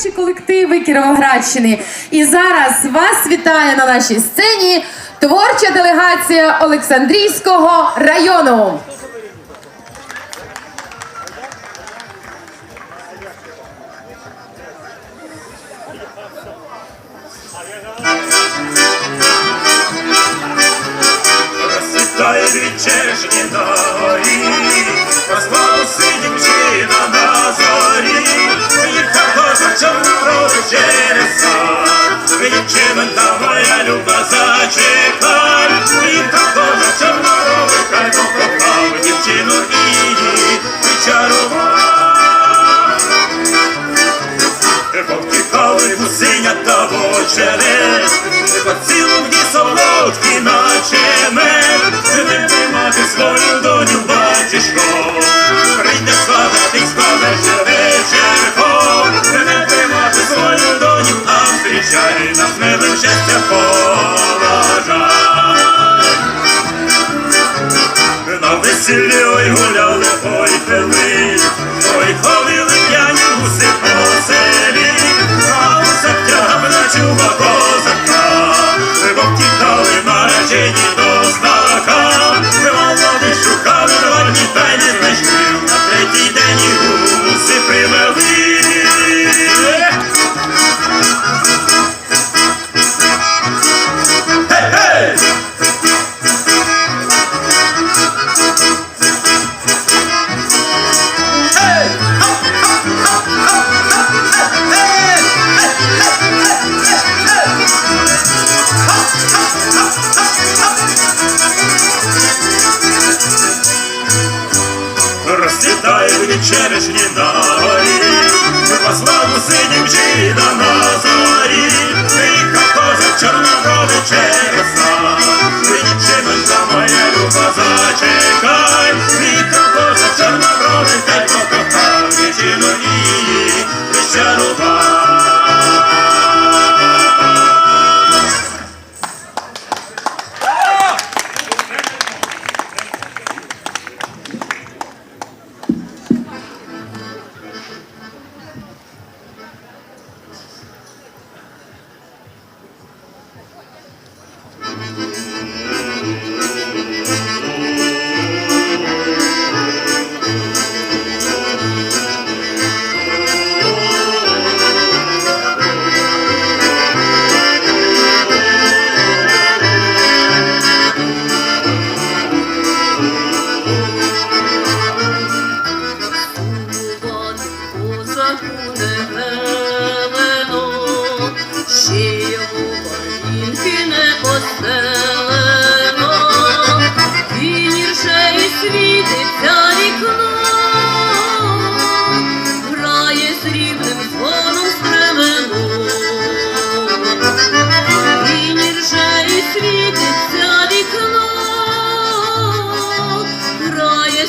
найкращі колективи Кіровоградщини. І зараз вас вітає на нашій сцені творча делегація Олександрійського району. вечерні на горі, проспалася дівчина на зорі, їх чорноброду через сон. Відчинена моя люба зачекай, Він такого чорноброду хай покохав дівчину її вичарував. Де повтікали гусиня та вочерець, поважать. На весіллі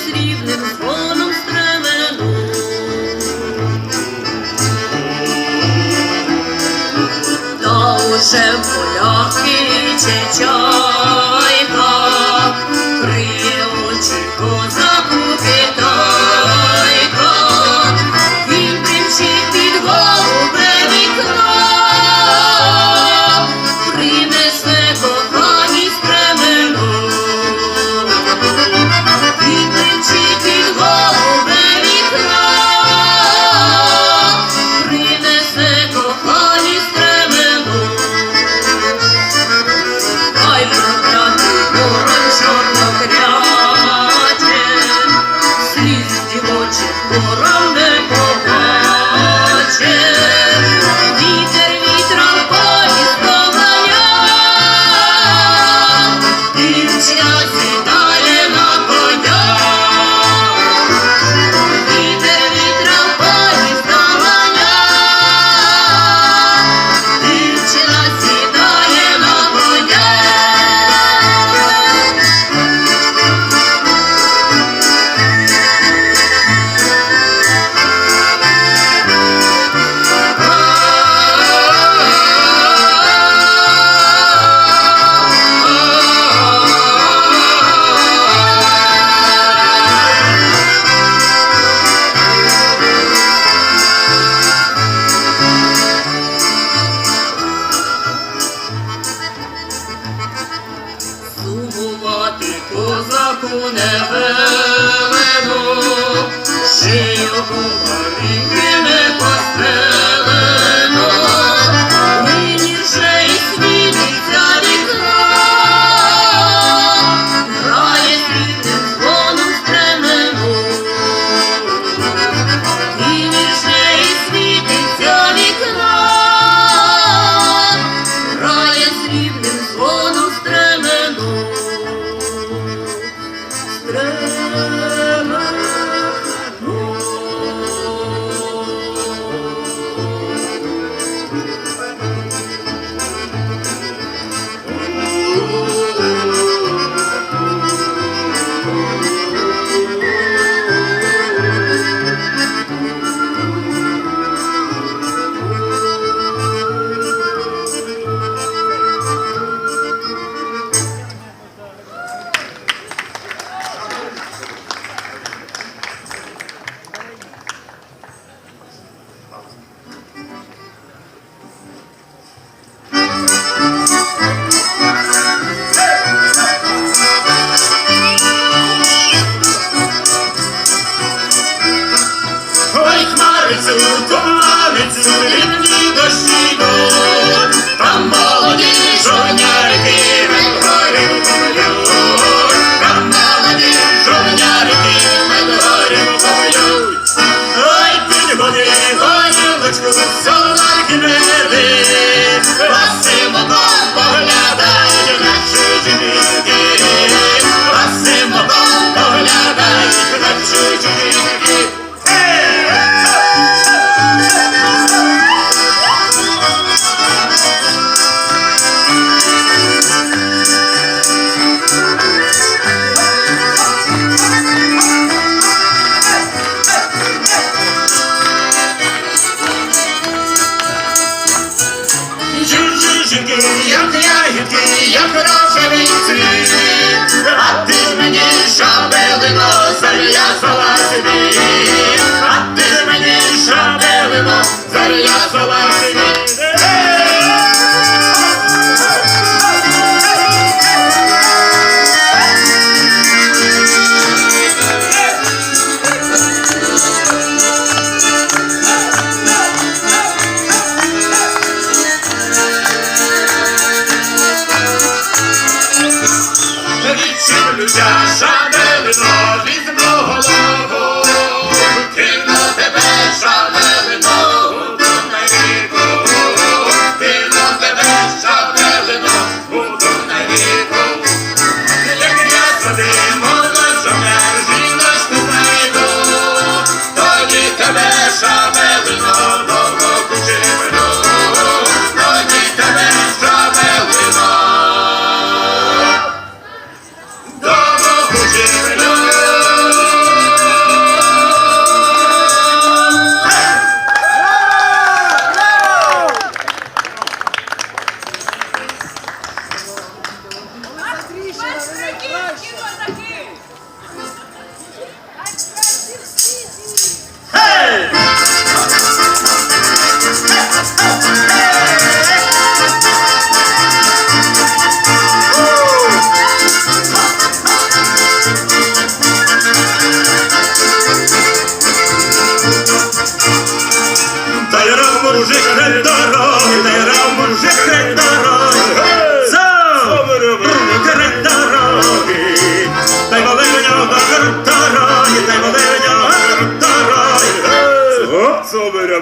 срібним дзвоном стремену. Та уже поляки чечать. не велено, широко парі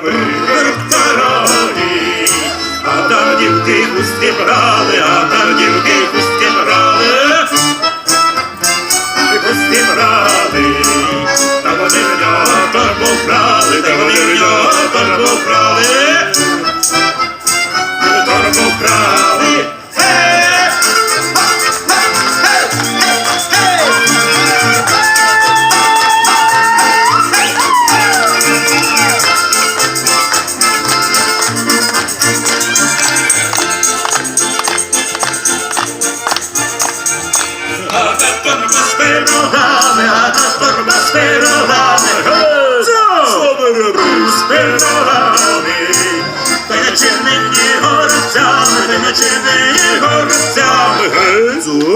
тебе, раді, а там дівки густі брати.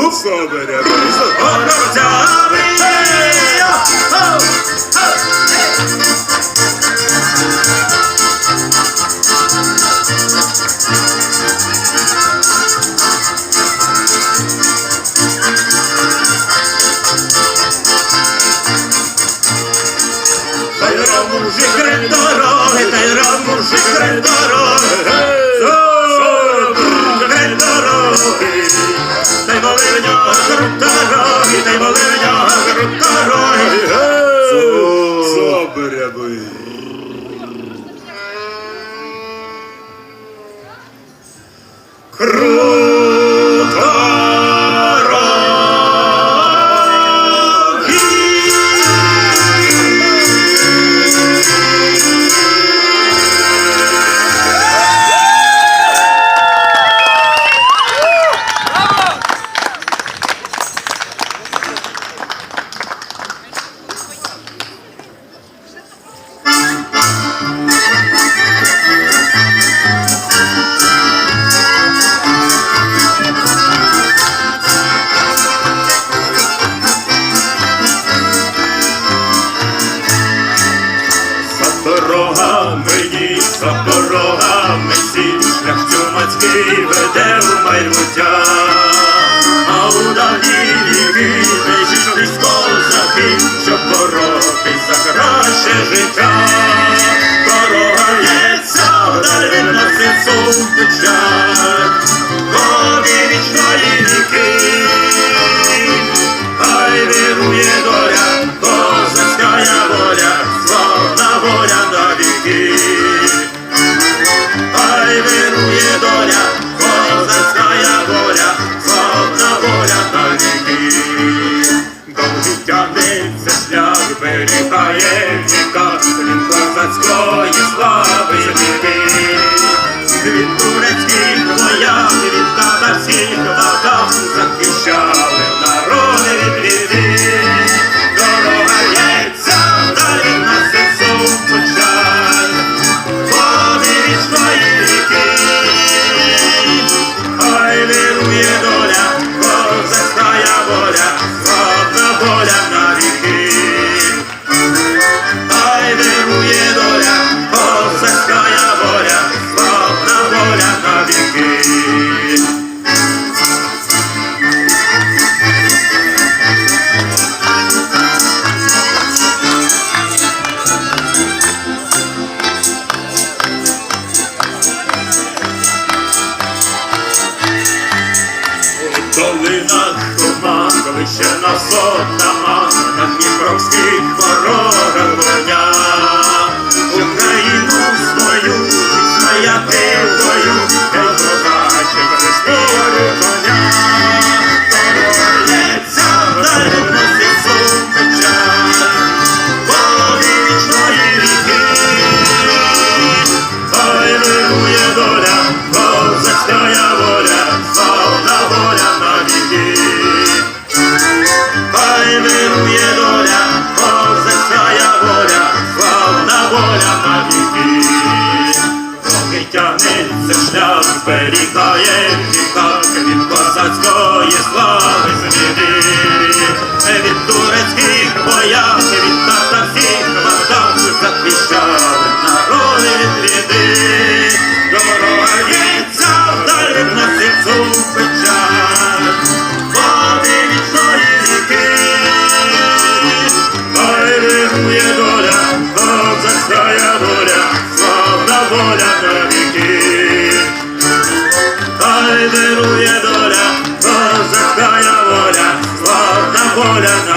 Oops, oh, baby. дорогами, їхав дорогами сі, як чумацький веде у майбуття, а у далі віки не зійшлись козаки, щоб боротись за краще життя, дорога є ця, далі на сесу печаль. зберігає вітак від козацької слави звіди, від турецьких бояр. no no.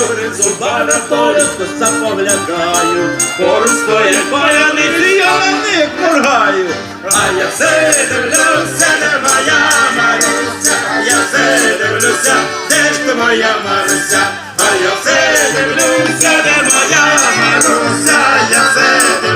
чорницю бараторю, то заповлякаю, поруч стоять і я на них моргаю, а я все дивлюся, де моя Маруся, а я все дивлюся, де ж ти моя Маруся, а я все дивлюся, де моя Маруся, я все дивлюся.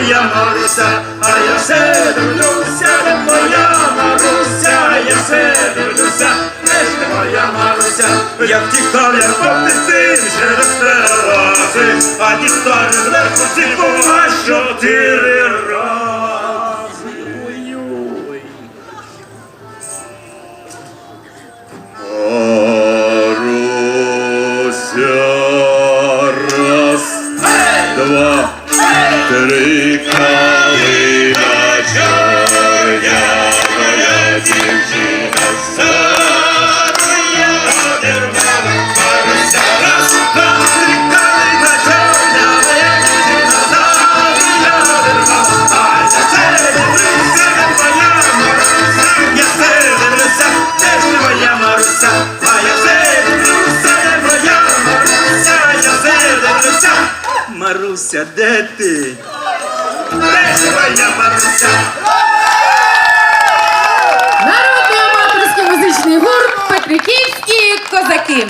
Моя Маруся, а я все дивлюся, де моя Маруся, я все дивлюся, де ж ти моя Маруся, я втікав, я попити через три рази, а дістав ти? Народний аматорський музичний гурт Петриківські козаки.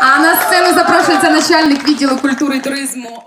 А на сцену запрошується начальник відділу культури і туризму.